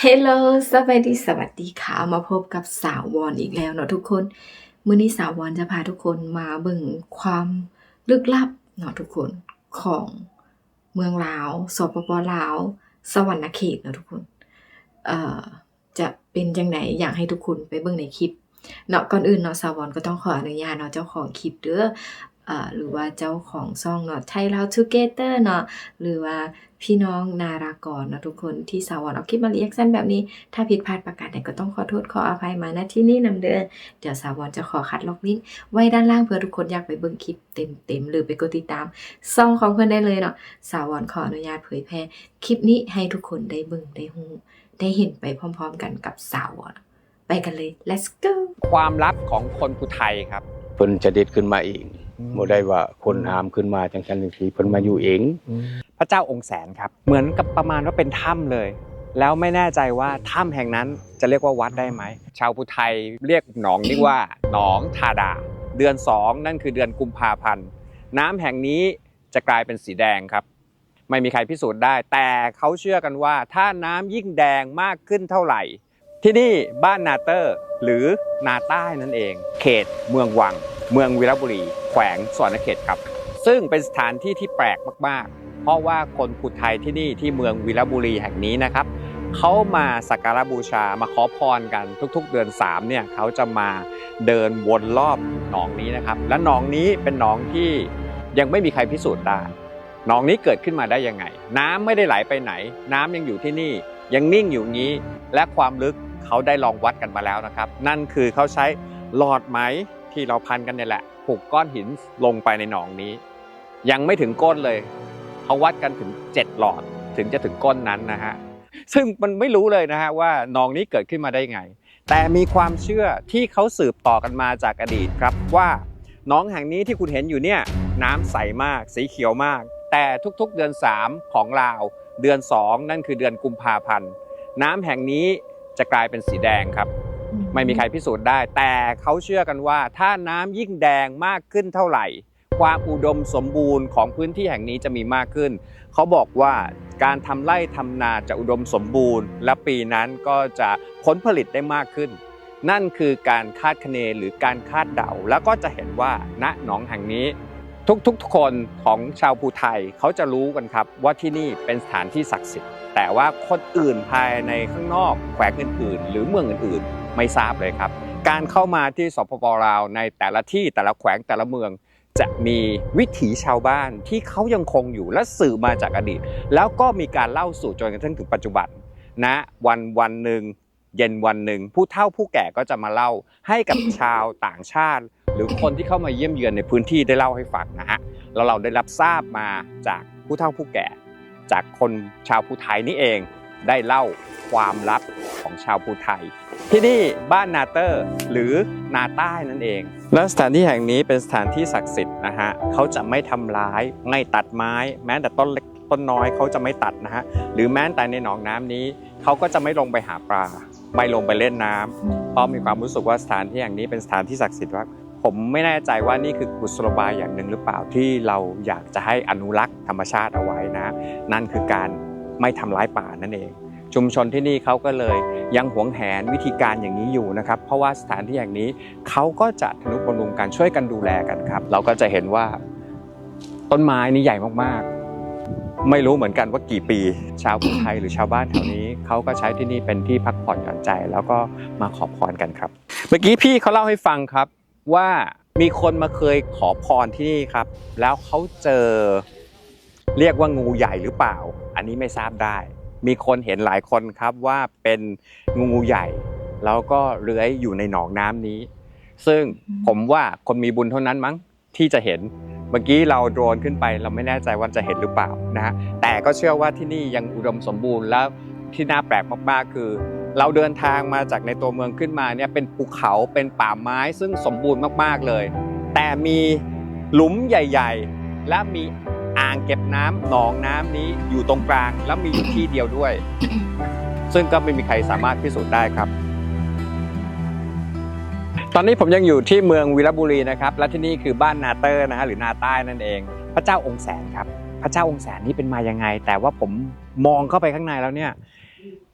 เฮลโลสวัสดี สวัสดีค่ะ มาพบกับสาววอนอีกแล้วเนาะทุกคน มื้อนี้สาววอนจะพาทุกคนมาเบิ่งความลึกลับเนาะทุกคนของเมืองลาว สปปลาว สวรรณเขตเนาะทุกคน เอ่อ จะเป็นจังไหนอยากให้ทุกคนไปเบิ่งในคลิป เนาะก่อนอื่นเนาะสาววอนก็ต้องขออนุญาตเนาะเจ้าของคลิปเด้อเอ่อหรือว่าเจ้าของซ่องเนาะไทยลาวทูเกเตอร์เนาะหรือว่า พี่น้องนารากรเนาะทุกคนที่สาววอนเอาคลิปมาเรียกสั้นแบบนี้ ถ้าผิดพลาดประการใดก็ต้องขอโทษขออภัยมาณที่นี่นำเด้อเดี๋ยวสาววอนจะขอคัดล็อกลิงก์ไว้ด้านล่างเพื่อทุกคนอยากไปเบิ่งคลิปเต็มๆหรือไปกดติดตามซ่องของเพื่อนได้เลยเนาะสาววอนขออนุญาตเผยแพร่คลิปนี้ให้ทุกคนได้เบิ่งได้ฮู้ได้เห็นไปพร้อมๆ กันกับสาววอนไปกันเลย let's go ความลับของคนภูไทยครับเพิ่นจะเด็ดขึ้นมาเองบ่ได้ว่าคนหามขึ้นมาจังซั่นจังซี่เพิ่นมาอยู่เอง พระเจ้าองค์แสนครับ เหมือนกับประมาณว่าเป็นถ้ำเลย แล้วไม่แน่ใจว่าถ้ำแห่งนั้นจะเรียกว่าวัดได้ไหม ชาวภูไทยเรียกหนองนี้ว่าหนองทาดา เดือนสองนั่นคือเดือนกุมภาพันธ์ น้ำแห่งนี้จะกลายเป็นสีแดงครับ ไม่มีใครพิสูจน์ได้ แต่เขาเชื่อกันว่าถ้าน้ำยิ่งแดงมากขึ้นเท่าไหร่ ที่นี่บ้านนาเตอร์ หรือนาใต้นั่นเอง เขต เมืองวัง เมืองวีรบุรี แขวงสวรรณเขตครับ ซึ่งเป็นสถานที่ที่แปลกมากๆ เพราะว่าคนพุทธไทยที่นี่ที่เมืองวีรบุรีแห่งนี้นะครับเขามาสักการะบูชามาขอพรกันทุกๆ เดือน3เนี่ยเขาจะมาเดินวนรอบหนองนี้นะครับ และหนองนี้เป็นหนองที่ยังไม่มีใครพิสูจน์ได้หนองนี้เกิดขึ้นมาได้ยังไง น้ำไม่ได้ไหลไปไหน น้ำยังอยู่ที่นี่ยังนิ่งอยู่งี้ และความลึกเขาได้ลองวัดกันมาแล้วนะครับ นั่นคือเขาใช้หลอดไหมที่เราพันกันเนี่ยแหละผูกก้อนหินลงไปในหนองนี้ ยังไม่ถึงก้นเลย เขาวัดกันถึง 7 หลอดถึงจะถึงก้นนั้นนะฮะซึ่งมันไม่รู้เลยนะฮะว่าหนองนี้เกิดขึ้นมาได้ไง แต่มีความเชื่อที่เขาสืบต่อกันมาจากอดีตครับว่าหนองแห่งนี้ที่คุณเห็นอยู่เนี่ยน้ำใสมากสีเขียวมาก แต่ทุกๆเดือน 3 ของลาว เดือน 2 นั่นคือเดือนกุมภาพันธ์น้ำแห่งนี้จะกลายเป็นสีแดงครับ ไม่มีใครพิสูจน์ได้ แต่เขาเชื่อกันว่าถ้าน้ำยิ่งแดงมากขึ้นเท่าไหร่ ความอุดมสมบูรณ์ของพื้นที่แห่งนี้จะมีมากขึ้น เขาบอกว่าการทำไร่ทำนาจะอุดมสมบูรณ์ และปีนั้นก็จะผลผลิตได้มากขึ้น นั่นคือการคาดคะเนหรือการคาดเดา แล้วก็จะเห็นว่าณหนองแห่งนี้ ทุกๆคนของชาวภูไทยเขาจะรู้กันครับว่าที่นี่เป็นสถานที่ศักดิ์สิทธิ์ แต่ว่าคนอื่นภายในข้างนอกแขวงอื่นๆ หรือเมืองอื่นๆ ไม่ทราบเลยครับ การเข้ามาที่สปปลาวในแต่ละที่แต่ละแขวงแต่ละเมือง จะมีวิถีชาวบ้านที่เขายังคงอยู่และสื่อมาจากอดีต แล้วก็มีการเล่าสู่จนกระทั่งถึงปัจจุบันณวันวันหนึ่งเย็นวันหนึ่งผู้เฒ่าผู้แก่ก็จะมาเล่าให้กับชาวต่างชาติ หรือคนที่เข้ามาเยี่ยมเยือนในพื้นที่ได้เล่าให้ฟังนะฮะแล้วเราได้รับทราบมาจากผู้เฒ่าผู้แก่ จากคนชาวภูไทยนี่เองได้เล่าความลับของชาวภูไทย ที่นี่บ้านนาเตอร์หรือนาใต้นั่นเอง และสถานที่แห่งนี้เป็นสถานที่ศักดิ์สิทธิ์นะฮะเขาจะไม่ทำร้ายไม่ตัดไม้ แม้แต่ต้นเล็กต้นน้อยเขาจะไม่ตัดนะฮะหรือแม้แต่ในหนองน้ำนี้เขาก็จะไม่ลงไปหาปลาไม่ลงไปเล่นน้ำเพราะมีความรู้สึกว่าสถานที่แห่งนี้เป็นสถานที่ศักดิ์สิทธิ์ว่าผมไม่แน่ใจว่านี่คือกุศโลบายอย่างหนึ่งหรือเปล่าที่เราอยากจะให้อนุรักษ์ธรรมชาติเอาไว้นะ นั่นคือการไม่ทำร้ายป่านั่นเอง ชุมชนที่นี่เขาก็เลยยังหวงแหนวิธีการอย่างนี้อยู่นะครับ เพราะว่าสถานที่แห่างนี้เขาก็จะทนุบำรุงกันช่วยกันดูแลกันครับ เราก็จะเห็นว่าต้นไม้นี่ใหญ่มากๆ ไม่รู้เหมือนกันว่ากี่ปี ชาวภูไทยหรือชาวบ้านแถวนี้เขาก็ใช้ที่นี่เป็นที่พักผ่อนหย่อนใจ แล้วก็มาขอพรกันครับ เมื่อกี้พี่เขาเล่าให้ฟังครับว่ามีคนมาเคยขอพรที่นี่ครับ แล้วเขาเจอเรียกว่างูใหญ่หรือเปล่า อันนี้ไม่ทราบได้ มีคนเห็นหลายคนครับว่าเป็นงูใหญ่ แล้วก็เลื้อยอยู่ในหนองน้ำนี้ ซึ่งผมว่าคนมีบุญเท่านั้นมั้งที่จะเห็นเมื่อกี้เราโดรนขึ้นไป เราไม่แน่ใจว่าจะเห็นหรือเปล่านะฮะแต่ก็เชื่อว่าที่นี่ยังอุดมสมบูรณ์แล้วที่น่าแปลกมากๆคือ เราเดินทางมาจากในตัวเมืองขึ้นมาเนี่ยเป็นภูเขาเป็นป่าไม้ซึ่งสมบูรณ์มากๆเลย แต่มีหลุมใหญ่ ๆ และมี อ่างเก็บน้ำหนองน้ำนี้อยู่ตรงกลางแล้วมีอยู่ที่เดียวด้วย ซึ่งก็ไม่มีใครสามารถพิสูจน์ได้ครับ ตอนนี้ผมยังอยู่ที่เมืองวีรบุรีนะครับ และที่นี่คือบ้านนาเตอร์นะฮะหรือนาใต้นั่นเอง พระเจ้าองค์แสนครับ พระเจ้าองค์แสนนี่เป็นมายังไง แต่ว่าผมมองเข้าไปข้างในแล้วเนี่ย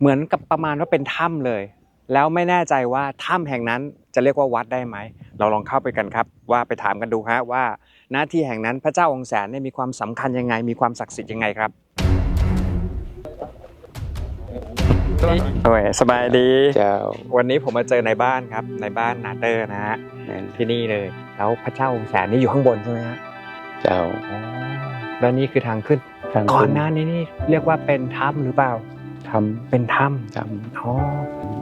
เหมือนกับประมาณว่าเป็นถ้ำเลย แล้วไม่แน่ใจว่าถ้ำแห่งนั้นจะเรียกว่าวัดได้ไหม เราลองเข้าไปกันครับ ว่าไปถามกันดูฮะว่าหน้าที่แห่งนั้นพระเจ้าองค์แสนเนี่ยมีความสำคัญยังไง มีความศักดิ์สิทธิ์ยังไงครับโอ้ยสบายดี เจ้า วันนี้ผมมาเจอในบ้านครับ ในบ้านนาเตอร์นะฮะแม่นที่นี่เลย แล้วพระเจ้าองค์แสนนี่อยู่ข้างบนใช่ไหมฮะ เจ้าอ๋อแล้วนี่คือทางขึ้นทางก่อนขึ้หน้านี้นี่เรียกว่าเป็นถ้ำหรือเปล่า ทเป็นถ้ำทำอ๋อ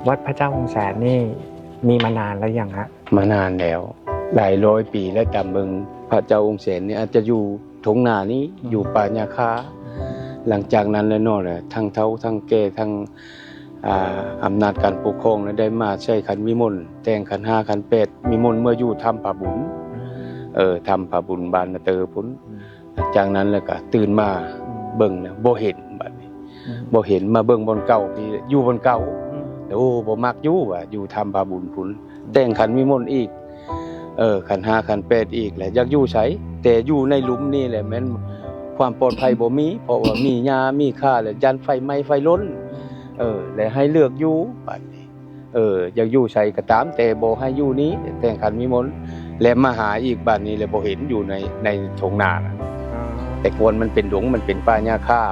วัดพระเจ้าองค์แสนนี่มีมานานแล้วยังฮะำมานานแล้ว หลายร้อยปีแล้วจำเบิงพระเจ้าองค์เสนเนี่ยอาจจะอยู่ทงนานี้อยู่ป่าญาคาหลังจากนั้นแล้วเนอกเลยทั้งเท้าทั้งแก่ทั้งอ่าอำนาจการปกครองแล้วได้มาใช้ขันวิมลแต่งขันห้าขันเป็ดมีมนต์เมื่ออยู่ทำผาบุญเออทำผาบุญบานนาเตอพุนหลังจากนั้นแล้วก็ตื่นมาเบิ่งนะบ่เห็นบัดนี้ บ่เห็นมาเบิ่งบนเก่าพี่อยู่บนเก่าแต่โอ้บ่มักอยู่ว่ะอยู่ทำบาบุญพุนแต่งขันวิมลอีก เออขันห้าขันแปดอีกแหละอยากอยู่ใช้แต่อยู่ในหลุมนี่แหละแม่นความปลอดภัยบ่มี เพราะว่ามียามีค่าและยันไฟไหม้ไฟล้น เออ และให้เลือกอยู่บัดนี้เอออยากอยู่ใช้ก็ตาม แต่บ่ให้อยู่นี้ แต่งขันวิมลและมาหาอีกบัดนี้เลยบ่เห็นอยู่ในในทงนานะแต่ก่อนมันเป็นหลวงมันเป็นป่าหญ้าค่า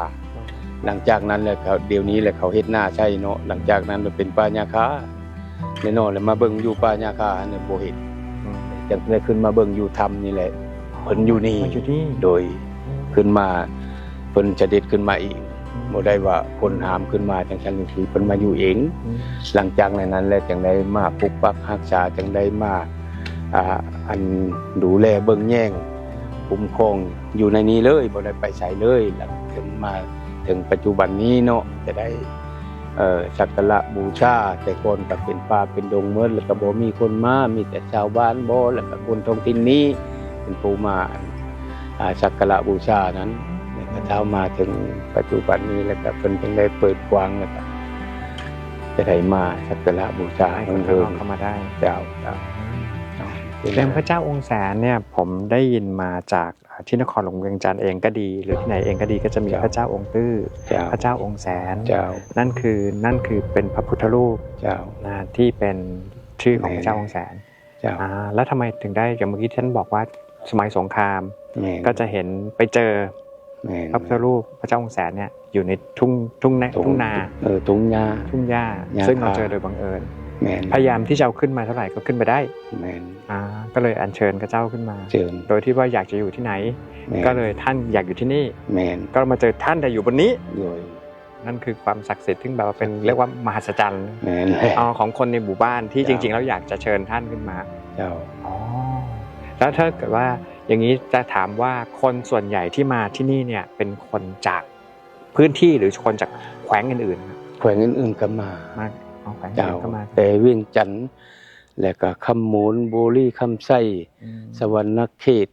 หลังจากนั้นแหละเขาเดี๋ยวนี้แหละเขาเฮ็ดหน้าใช่เนาะหลังจากนั้นมันเป็นป่าหญ้าคาแน่นอนเลยมาเบิ่งอยู่ป่าหญ้าคาเนี่ยบ่เห็นจังได้ขึ้นมาเบิ่งอยู่ธรรมนี่แหละเพิ่นอยู่นี่มาอยู่นี่โดยขึ้นมาเพิ่นจะเด็ดขึ้นมาเองบ่ได้ว่าคนหามขึ้นมาจังซั่นจังซี่เพิ่นมาอยู่เอง หลังจากนั้นแล้วจังได้มาปกปักรักษาจังได้มาอ่าอันดูแลเบิ่งแย่งคุ้มครองอยู่ในนี้เลยบ่ได้ไปไสเลยหลังถึงมา ถึงปัจจุบันนี้เนาะจะได้เอ่อสักการะบูชาแต่ก่อนก็เป็นป่าเป็นดงเมืดแล้วก็บ่มีคนมามีแต่ชาวบ้านบ่แล้วก็คนท้องถิ่นนี้เป็นผู้มาอ่าสักการะบูชานั้นแล้วก็เท้ามาถึงปัจจุบันนี้แล้วก็เพิ่นจึงได้เปิดกว้างแล้วก็จะได้มาสักการะบูชาให้คเพิ่นนข้างเพิ่นอกเข้ามาได้เจ้าเจ้าเป็นพระเจ้าองค์แสนเนี่ยผมได้ยินมาจาก ที่นครหลวงเวียงจันทร์เองก็ดี หรือที่ไหนเองก็ดีก็จะมีพระเจ้าองค์ตื้อเจ้าพระเจ้าองค์แสนเจ้านั่นคือนั่นคือเป็นพระพุทธรูปเจ้านะที่เป็นชื่อของพระเจ้าองค์แสนเจ้าอ่าแล้วทำไมถึงได้อย่างเมื่อกี้ท่านบอกว่าสมัยสงครามแม่นก็จะเห็นไปเจอแม่นพระพุทธรูปพระเจ้าองค์แสนเนี่ยอยู่ในทุ่งทุ่งนาทุ่งนาเออทุ่งหญ้าทุ่งหญ้าหญ้าซึ่งเราคาเจอโดยบังเอิญ แม่นพยายามที่จะเอาขึ้นมาเท่าไหร่ก็ขึ้นไปได้แม่นอ่าก็เลยอัญเชิญพระเจ้าขึ้นมาเจิญโดยที่ว่าอยากจะอยู่ที่ไหนแม่นก็เลยท่านอยากอยู่ที่นี่แม่นก็มาเจอท่านแต่อยู่บนนี้โดยนั่นคือความศักดิ์สิทธิ์ที่แบบว่าเป็นเรียกว่ามหัศจรรย์แม่นแหละอ๋อของคนในหมู่บ้านที่จเจ้าริง ๆ แล้วอยากจะเชิญท่านขึ้นมาเจ้าอ๋อแล้วถ้าเกิดว่าอย่างนี้จะถามว่าคนส่วนใหญ่ที่มาที่นี่เนี่ยเป็นคนจากพื้นที่หรือคนจากแขวงอื่นๆครับแขวงอื่นๆก็มามาก เอาแขวงอื่เจ้านก็มาแต่เวียงจันทน์แล้วก็คำมูลบุรีคำไส้อืมสวรรณเขต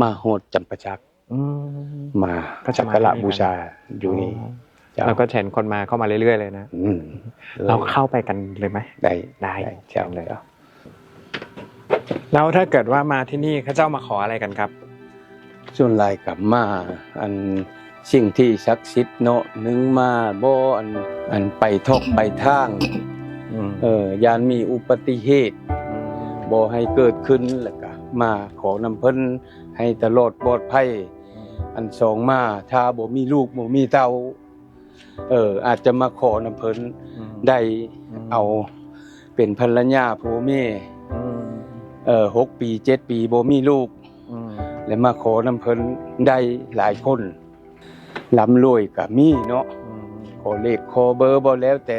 มาโหดจำปาจักอืมมาก็จะสักมาการะที่นี่บูชาอยู่นี่จ้เราก็เห็นคนมาเข้ามาเรื่อยๆเลยนะอืมเราเข้าไปกันเลยไหมได้ได้เจ้าเลยแล้วถ้าเกิดว่ามาที่นี่เข้าเจ้ามาขออะไรกันครับ ส่วนหลายกับมาอัน สิ่งที่ศักดิ์สิทธิ์เนาะหนึงมาบ่อันอันไปทอกไปทางอืมเออยานมีอุบัติเหตุบ่ให้เกิดขึ้นแล้วก็มาขอนำเพิ่นให้ตลอดปลอดภัยอันสองมาถ้าบ่มีลูกบ่มีเต้าเอออาจจะมาขอนำเพิ่นได้เอาเป็นภรรยาผัวแม่เออหกปีเจ็ดปีบ่มีลูกและมาขอนำเพิ่นได้หลายคน ลำรวยก็มีเนาะขอเลขขอเบอร์บ่แล้วแต่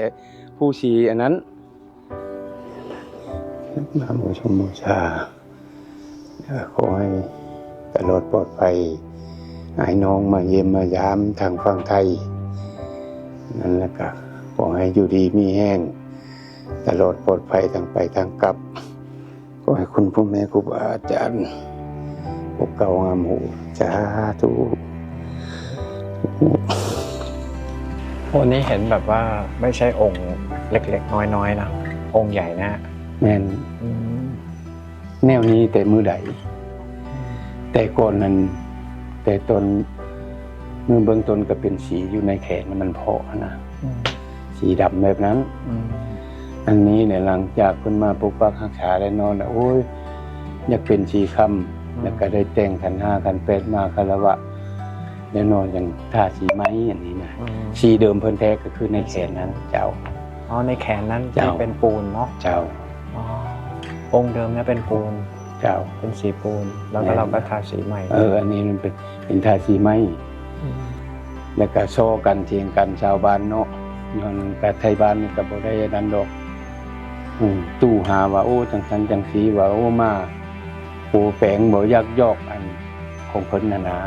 ผู้ชีอันนั้นมาบูชมบูชาเอ่อขอให้ตลอดปลอดภัยให้น้องมาเยี่ยมมายามทางฝั่งไทย นั่นแหละก็ขอให้อยู่ดีมีแห้ง ตลอดปลอดภัยทางไปทางกลับขอให้คุณผู้แม่ครูบาอาจารย์ปกเก่างามหูสาธุ วันนี้เห็นแบบว่าไม่ใช่องค์เล็กๆ น้อยๆนะองค์ใหญ่นะแม่นแนวนี้แต่มือใดแต่ก่อนนั้น แต่ตนมือเบื้องต้นก็เป็นสีอยู่ในแขนมันเพาะนะสีดำแบบนั้นอันนี้เนี่ยหลังจากเพิ่นมาปกปักรักษาได้นอนแล้วโอ้ยอยากเป็นสีคำแล้วก็ได้แต่งขันห้าขันเป็ดมาคารวะ แล้วนอนอย่างทาสีไม้อันนี้นะอืมสีเดิมเพิ่นแท้ก็คือในแขนนั้นเจ้าอ๋อในแขนนั้นเจ้าจะเป็นปูนเนาะเจ้าอ๋อองค์เดิมเนี่ยเป็นปูนเจ้าเป็นสีปูน แล้วก็แม่นเราก็ทาสีใหม่ เออ อันนี้มันเป็นเป็นทาสีไม้มแล้วก็โซ่กันเทียงกันชาวบ้านเนาะย้อนแต่ไทยบ้านนี่ก็บ่ได้ดันดอกอืมตู้หาว่าโอ้จังสันจังสีว่าโอ้มาปูแปลงบ่ยักยอกอันของเพิ่นน่ะนะ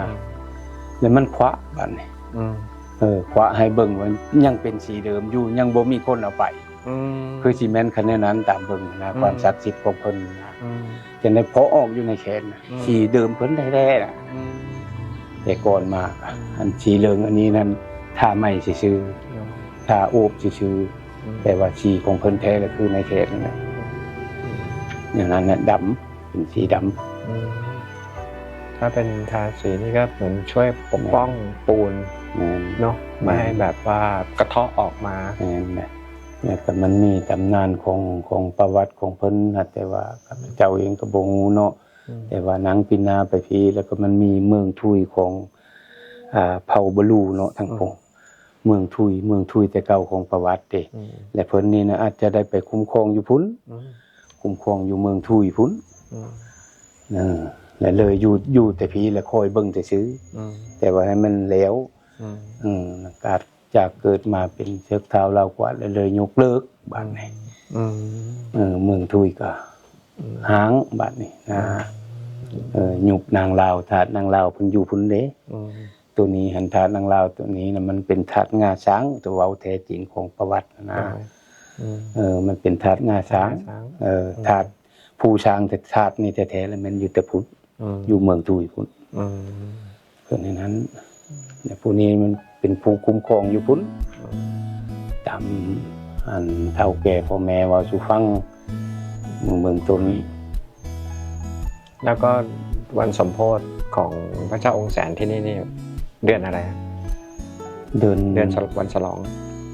แล้วมันขวะบัดนี้อืมเออขวะให้เบิ่งว่ายังเป็นสีเดิมอยู่ยังบ่มีคนเอาไปอืม คือสิแม่นคันแนวนั้นตามเบิ่งนะอืม ความศักดิ์สิทธิ์ของเพิ่นนะอืม จะได้เพาะออกอยู่ในแขนน่ะอืม สีเดิมเพิ่นแท้ๆน่ะอืม แต่ก่อนมาอะอันสีเหลืองอันนี้นั้นถ้าไม่ซื่อๆถ้าโอบซื่อๆแต่ว่าสีของเพิ่นแท้ก็คือในแขนนั่นแหละอย่างนั้นน่ะดำเป็นสีดำอืม ถ้าเป็นทาสีนี่ก็เหมือนช่วยปกป้องปูนแม่นเนาะไม่ให้แบบว่ากระเทาะออกมาแม่นแหละแล้วก็มันมีตำนานของของประวัติของเพิ่นนะแต่ว่าข้าพเจ้าเองก็บ่ฮู้เนาะแต่ว่าหนังปินาไปพีแล้วก็มันมีเมืองทุยของอ่าเผ่าบลูเนาะทั้งพงเมืองทุย เมืองทุยแต่เก่าของประวัติเด้อืมและเพิ่นนี่นะอาจจะได้ไปคุ้มครองอยู่พุ่นอืมคุ้มครองอยู่เมืองทุยพุ่นอืมเออ และเลยอยู่อยู่แต่พีแล้วคอยเบิ่งแต่ซื้ออืมแต่ว่าให้มันแล้วอืมอืมการจากเกิดมาเป็นเชือกเท้าเรากว่าแล้วเลยยกเลิกบ้านนี้อืมเออเมืองทุยก็อืมหางบ้านนี้นะเออหยุบนางลาวถาดนางลาวเพิ่นอยู่พุ่นเด้อืมตัวนี้หันถาดนางลาวตัวนี้นะมันเป็นถาดงาช้างตัวเว้าแท้จริงของประวัตินะอืมเออ มันเป็นถาดงาช้างช้าง เออถาดผู้ช้างแต่ถาดนี่แท้ๆแล้วมันอยู่แต่พุ่นอืม อยู่เมืองทุยพุ่นอืมเพิ่นในนั้นเนี่ยผู้นี้มันเป็นผู้คุ้มครองอยู่พุ่นตามอันเฒ่าแก่พ่อแม่เว่าสู่ฟังเมืองเมืองต้นแล้วก็วันสมโพธิของพระเจ้าองค์แสนที่นี่นี่เดือนอะไรอะเดินเดือนฉลวันฉลอง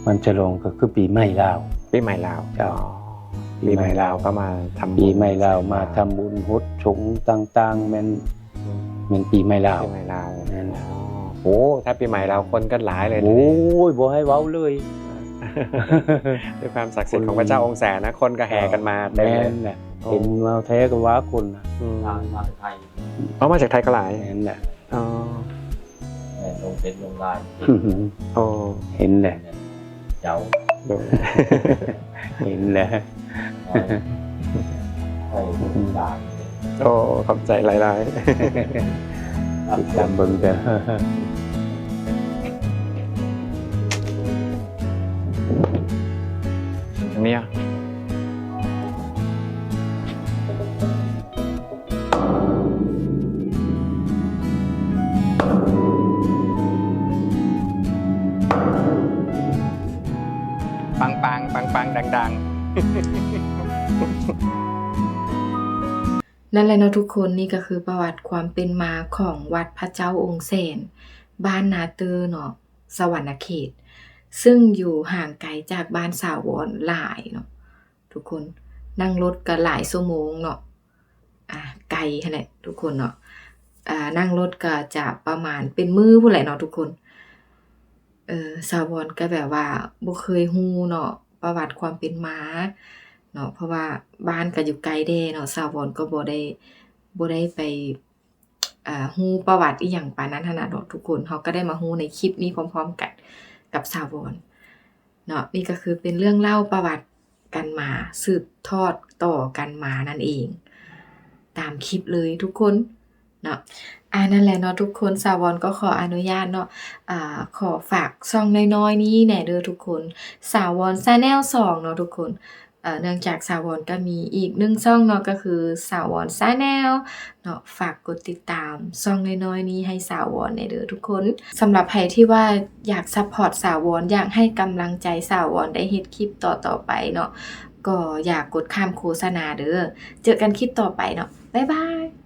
วันฉลองก็คือปีใหม่ลาวปีใหม่ลาวครับอ๋อ ปีใหม่ลาวก็มาทำบุญปีใหม่ลาวมาทำบุญฮดชงต่างๆแม่นอืมแม่นปีใหม่ลาวปีใหม่ลาวนั่นอ๋อโอ้ถ้าปีใหม่ลาวคนก็หลายเลยนะโอ้ยบ่ให้เว้าเลย ด้วยความศักดิ์สิทธิ์ของพระเจ้าองค์แสนนะคนก็แห่กันมาเต็มแม่เลยนแหละเห็นว่าแท้ก็ว่าคนน่ะอืมทางทางไทยเอามาจากไทยก็หลายแม่นแหละ อ๋อแม่ลงเป็นลงลายโอ้เห็นแหละ เจ้าดู เห็นและให้ให้ผู้ด่างโอ้ขอบใจหลายติดตามเบิ่งแต่ๆเนี่ย ปังปังปังปังดังดังนั่นแหละเนาะทุกคนนี่ก็คือประวัติความเป็นมาของวัดพระเจ้าองค์เสนบ้านนาเตอร์เนาะสวรรณเขต ซึ่งอยู่ห่างไกลจากบ้านสาวรหลายเนาะทุกคนนั่งรถก็หลายชั่วโมงเนาะอะไกลขนาดทุกคนเนาะอ่านั่งรถก็จะประมาณเป็นมือผู้นแหลเนาะทุกคน เออสาวรก็แบบว่าบ่เคยฮู้เนาะประวัติความเป็นมาเนาะเพราะว่าบ้านก็อยู่ไกลเด้เนาะสาวรก็บ่ได้บ่ได้ไปอ่าฮู้ประวัติอีหยังปานนั้นขนาดดอกทุกคนเฮาก็ได้มาฮู้ในคลิปนี้พร้อมๆกันกับสาวรเนาะนี่ก็คือเป็นเรื่องเล่าประวัติกันมาสืบทอดต่อกันมานั่นเอง ตามคลิปเลยทุกคนเนาะ อ่า นั่นแหละเนาะทุกคน สาวรก็ขออนุญาตเนาะ อ่า ขอฝากช่องน้อยๆนี้แหน่เด้อทุกคน สาววอนซาแนลสองเนาะทุกคนเนื่องจากสาววอนก็มีอีกหนึ่งช่องเนาะก็คือสาววอนซาแนลเนาะฝากกดติดตามช่องน้อยๆนี้ให้สาววอนในเด้อทุกคนสำหรับใครที่ว่าอยากซัพพอร์ตสาววอนอยากให้กำลังใจสาววอนได้เฮ็ดคลิปต่อๆไปเนาะก็อยากกดข้ามโฆษณาเด้อเจอกันคลิปต่อไปเนาะบ๊ายบาย